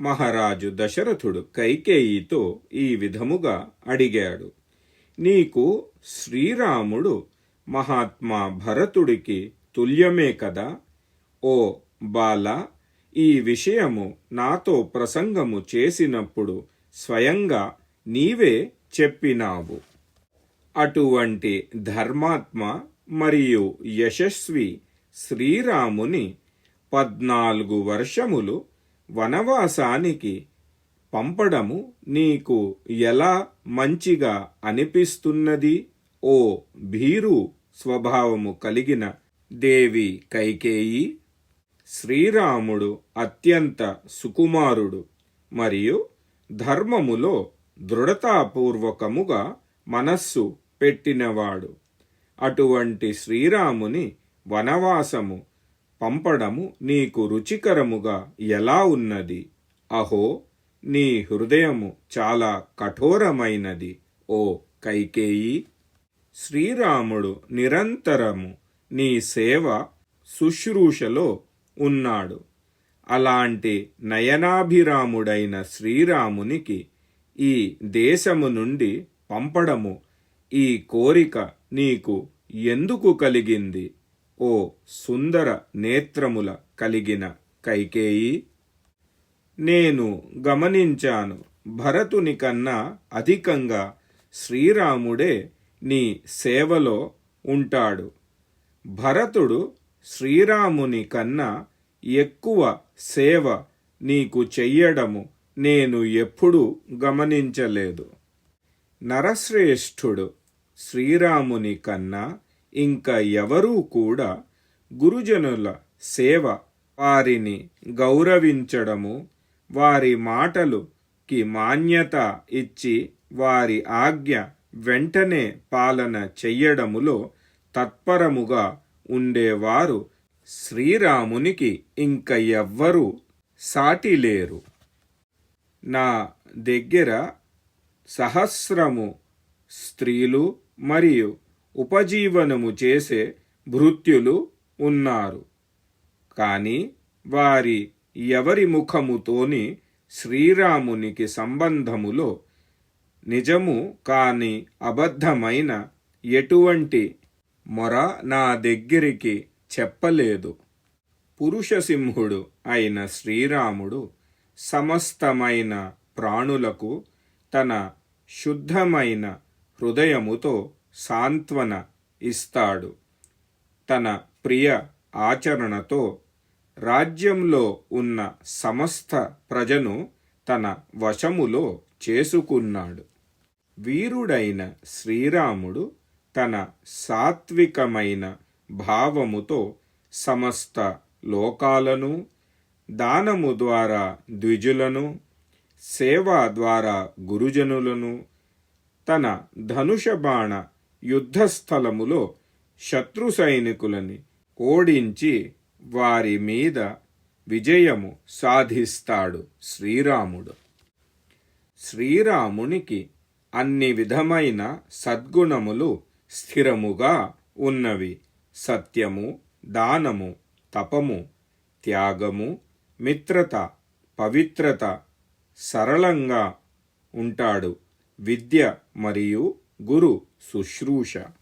మహారాజు దశరథుడు కైకేయితో ఈ విధముగా అడిగాడు. నీకు శ్రీరాముడు మహాత్మా భరతుడికి తుల్యమే కదా? ఓ బాల ఈ విషయము నాతో ప్రసంగము చేసినప్పుడు స్వయంగా నీవే చెప్పినావు. అటువంటి ధర్మాత్మ మరియు యశస్వి శ్రీరాముని పద్నాలుగు వర్షములు వనవాసానికి పంపడము నీకు ఎలా మంచిగా అనిపిస్తున్నది? ఓ భీరు స్వభావము కలిగిన దేవి కైకేయి శ్రీరాముడు అత్యంత సుకుమారుడు మరియు ధర్మములో దృఢతాపూర్వకముగా మనస్సు పెట్టినవాడు. అటువంటి శ్రీరాముని వనవాసము పంపడము నీకు రుచికరముగా ఎలా ఉన్నది? అహో నీ హృదయము చాలా కఠోరమైనది ఓ కైకేయి! శ్రీరాముడు నిరంతరము నీ సేవ శుశ్రూషలో ఉన్నాడు. అలాంటి నయనాభిరాముడైన శ్రీరామునికి ఈ దేశము నుండి పంపడము ఈ కోరిక నీకు ఎందుకు కలిగింది? ఓ సుందర నేత్రముల కలిగిన కైకేయి నేను గమనించాను భరతుని కన్నా అధికంగా శ్రీరాముడే నీ సేవలో ఉంటాడు. భరతుడు శ్రీరాముని కన్నా ఎక్కువ సేవ నీకు చెయ్యడము నేను ఎప్పుడూ గమనించలేదు. నరశ్రేష్ఠుడు శ్రీరాముని కన్నా ఇంకా ఎవరూ కూడా గురుజనుల సేవ వారిని గౌరవించడము వారి మాటలుకి మాన్యత ఇచ్చి వారి ఆజ్ఞ వెంటనే పాలన చెయ్యడములో తత్పరముగా ఉండేవారు శ్రీరామునికి ఇంక ఎవ్వరూ సాటి లేరు. నా దగ్గర సహస్రము స్త్రీలు మరియు ఉపజీవనము చేసే భృత్యులు ఉన్నారు. కానీ వారి ఎవరి ముఖముతోని శ్రీరామునికి సంబంధములో నిజము కాని అబద్ధమైన ఎటువంటి మొర నా దగ్గరికి చెప్పలేదు. పురుషసింహుడు అయిన శ్రీరాముడు సమస్తమైన ప్రాణులకు తన శుద్ధమైన హృదయముతో సాంత్వన ఇస్తాడు. తన ప్రియ ఆచరణతో రాజ్యంలో ఉన్న సమస్త ప్రజను తన వశములో చేసుకున్నాడు. వీరుడైన శ్రీరాముడు తన సాత్వికమైన భావముతో సమస్త లోకాలను దానము ద్వారా ద్విజులను సేవ ద్వారా గురుజనులను తన ధనుషబాణ యుద్ధస్థలములో శత్రు సైనికులని ఓడించి వారి మీద విజయము సాధిస్తాడు శ్రీరాముడు. శ్రీరామునికి అన్ని విధమైన సద్గుణములు స్థిరముగా ఉన్నవి. సత్యము దానము తపము త్యాగము మిత్రత పవిత్రత సరళంగా ఉంటాడు. విద్య మరియు గురు Сущруша